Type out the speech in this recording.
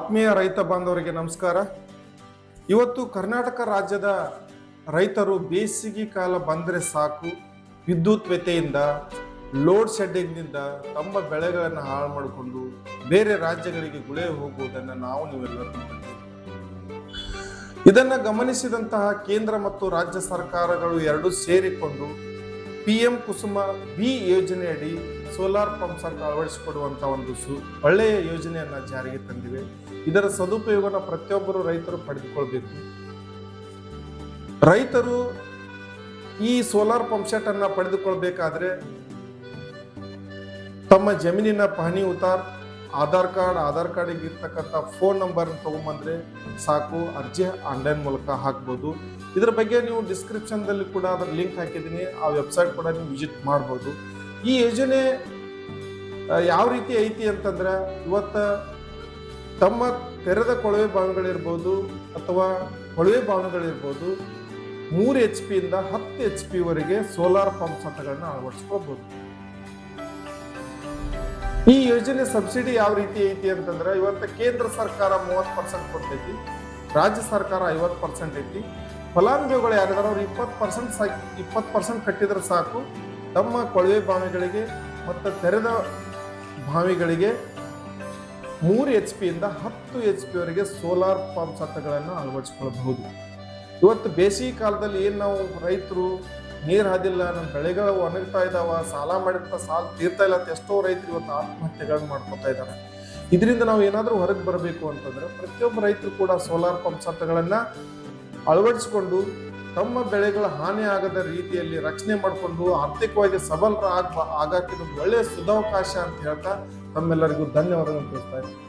ಆತ್ಮೀಯ ರೈತ ಬಾಂಧವರಿಗೆ ನಮಸ್ಕಾರ. ಇವತ್ತು ಕರ್ನಾಟಕ ರಾಜ್ಯದ ರೈತರು ಬೇಸಿಗೆ ಕಾಲ ಬಂದರೆ ಸಾಕು. ವಿದ್ಯುತ್ ವ್ಯತೆಯಿಂದ ಲೋಡ್ ಶೆಡ್ಡಿಂಗ್ನಿಂದ ತಮ್ಮ ಬೆಳೆಗಳನ್ನು ಹಾಳು ಮಾಡಿಕೊಂಡು ಬೇರೆ ರಾಜ್ಯಗಳಿಗೆ ಗುಳೆ ಹೋಗುವುದನ್ನು ನಾವು ನೀವೆಲ್ಲರೂ ನೋಡಿದ್ದೇವೆ ಇದನ್ನು ಗಮನಿಸಿದಂತಹ ಕೇಂದ್ರ ಮತ್ತು ರಾಜ್ಯ ಸರ್ಕಾರಗಳು ಎರಡೂ ಸೇರಿಕೊಂಡು ಪಿ ಎಂ ಕುಸುಮ ಬಿ ಯೋಜನೆಯಡಿ ಸೋಲಾರ್ ಪಂಪ್ಸ್ ಸೆಟ್ ಅಳವಡಿಸಿಕೊಡುವಂಥ ಒಂದು ಸು ಒಳ್ಳೆಯ ಯೋಜನೆಯನ್ನು ಜಾರಿಗೆ ತಂದಿವೆ. ಇದರ ಸದುಪಯೋಗನ ಪ್ರತಿಯೊಬ್ಬರು ರೈತರು ಪಡೆದುಕೊಳ್ಬೇಕು. ರೈತರು ಈ ಸೋಲಾರ್ ಪಂಪ್ ಸೆಟ್ ಅನ್ನು ಪಡೆದುಕೊಳ್ಬೇಕಾದ್ರೆ ತಮ್ಮ ಜಮೀನಿನ ಪಹಣಿ ಉತ್ತಾರ್ ಆಧಾರ್ ಕಾರ್ಡ್, ಆಧಾರ್ ಕಾರ್ಡಿಗೆ ಇರ್ತಕ್ಕಂಥ ಫೋನ್ ನಂಬರ್ ತೊಗೊಂಬಂದರೆ ಸಾಕು. ಅರ್ಜಿ ಆನ್ಲೈನ್ ಮೂಲಕ ಹಾಕ್ಬೋದು. ಇದ್ರ ಬಗ್ಗೆ ನೀವು ಡಿಸ್ಕ್ರಿಪ್ಷನ್ದಲ್ಲಿ ಕೂಡ ಅದರ ಲಿಂಕ್ ಹಾಕಿದ್ದೀನಿ. ಆ ವೆಬ್ಸೈಟ್ ಕೂಡ ನೀವು ವಿಸಿಟ್ ಮಾಡ್ಬೋದು. ಈ ಯೋಜನೆ ಯಾವ ರೀತಿ ಐತಿ ಅಂತಂದ್ರೆ, ಇವತ್ತ ತಮ್ಮ ತೆರೆದ ಕೊಳವೆ ಬಾವಿಗಳಿರ್ಬೋದು ಅಥವಾ ಕೊಳವೆ ಬಾವಿಗಳಿರ್ಬೋದು, ಮೂರು ಎಚ್ ಪಿಯಿಂದ ಹತ್ತು ಎಚ್ ಪಿವರೆಗೆ ಸೋಲಾರ್ ಪಂಪ್ ಸೆಟ್ಗಳನ್ನು ಅಳವಡಿಸ್ಕೋಬಹುದು ಈ ಯೋಜನೆ ಸಬ್ಸಿಡಿ ಯಾವ ರೀತಿ ಐತಿ ಅಂತಂದ್ರೆ ಇವತ್ತು ಕೇಂದ್ರ ಸರ್ಕಾರ ಮೂವತ್ತು ಪರ್ಸೆಂಟ್ ಕೊಡ್ತೈತಿ, ರಾಜ್ಯ ಸರ್ಕಾರ ಐವತ್ತು ಪರ್ಸೆಂಟ್ ಐತಿ. ಫಲಾನುಭವಿಗಳು ಯಾರಿದಾರ ಅವ್ರು ಇಪ್ಪತ್ತು ಪರ್ಸೆಂಟ್ ಸಾಕು, ಇಪ್ಪತ್ತು ಪರ್ಸೆಂಟ್ ಕಟ್ಟಿದ್ರೆ ಸಾಕು. ತಮ್ಮ ಕೊಳವೆ ಬಾವಿಗಳಿಗೆ ಮತ್ತು ತೆರೆದ ಬಾವಿಗಳಿಗೆ ಮೂರು ಎಚ್ ಪಿಯಿಂದ ಹತ್ತು ಎಚ್ ಪಿವರೆಗೆ ಸೋಲಾರ್ ಪಂಪ್ ಸತ್ತಗಳನ್ನು ಅಳವಡಿಸ್ಕೊಳ್ಬಹುದು ಇವತ್ತು ಬೇಸಿಗೆ ಕಾಲದಲ್ಲಿ ಏನು ನಾವು ರೈತರು ನೀರು ಹಾದಿಲ್ಲ ನಮ್ಮ ಬೆಳೆಗಳು ಒಣಗ್ತಾ ಇದಾವ, ಸಾಲ ಮಾಡಿರ್ತಾ ಸಾಲ ತೀರ್ತಾ ಇಲ್ಲ ಅಂತ ಎಷ್ಟೋ ರೈತರು ಇವತ್ತು ಆತ್ಮಹತ್ಯೆಗಳನ್ನ ಮಾಡ್ಕೊತಾ ಇದ್ದಾರೆ ಇದರಿಂದ ನಾವು ಏನಾದರೂ ಹೊರಗೆ ಬರಬೇಕು ಅಂತಂದ್ರೆ ಪ್ರತಿಯೊಬ್ಬ ರೈತರು ಕೂಡ ಸೋಲಾರ್ ಪಂಪ್ ಸೆಟ್ಗಳನ್ನು ಅಳವಡಿಸಿಕೊಂಡು ತಮ್ಮ ಬೆಳೆಗಳ ಹಾನಿ ಆಗದ ರೀತಿಯಲ್ಲಿ ರಕ್ಷಣೆ ಮಾಡಿಕೊಂಡು ಆರ್ಥಿಕವಾಗಿ ಸಬಲರ ಆಗ ಆಗಕ್ಕೆ ಇದೊಂದು ಒಳ್ಳೆಯ ಸುಧಾವಕಾಶ ಅಂತ ಹೇಳ್ತಾ ತಮ್ಮೆಲ್ಲರಿಗೂ ಧನ್ಯವಾದಗಳನ್ನು ತಿಳಿಸ್ತಾ ಇದ್ದೀನಿ.